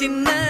சின்ன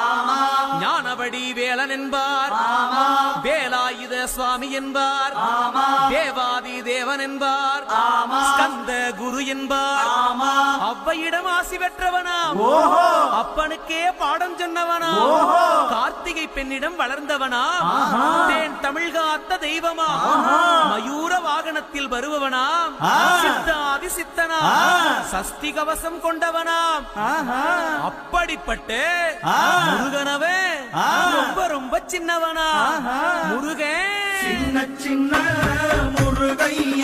ஞானவடி வேலன் என்பார். வேலாயுத சுவாமி என்பார். தேவாதி தேவன் என்பார். ஸ்கந்த குரு என்பார். அவ்வையிடம் ஆசி பெற்றவனாம். அப்பனுக்கே பாடம் சொன்னவனா கார்த்திகை பெண்ணிடம் வளர்ந்தவனா தேன் தமிழ் காத்த தெய்வமா மயூர வாகனத்தில் வருபவனாம். சித்தாதி சித்தனா சஸ்தி கவசம் கொண்டவனாம். அப்படிப்பட்ட முருகனவே ரொம்ப ரொம்ப சின்னவனா. முருகன் சின்ன சின்ன முருகைய.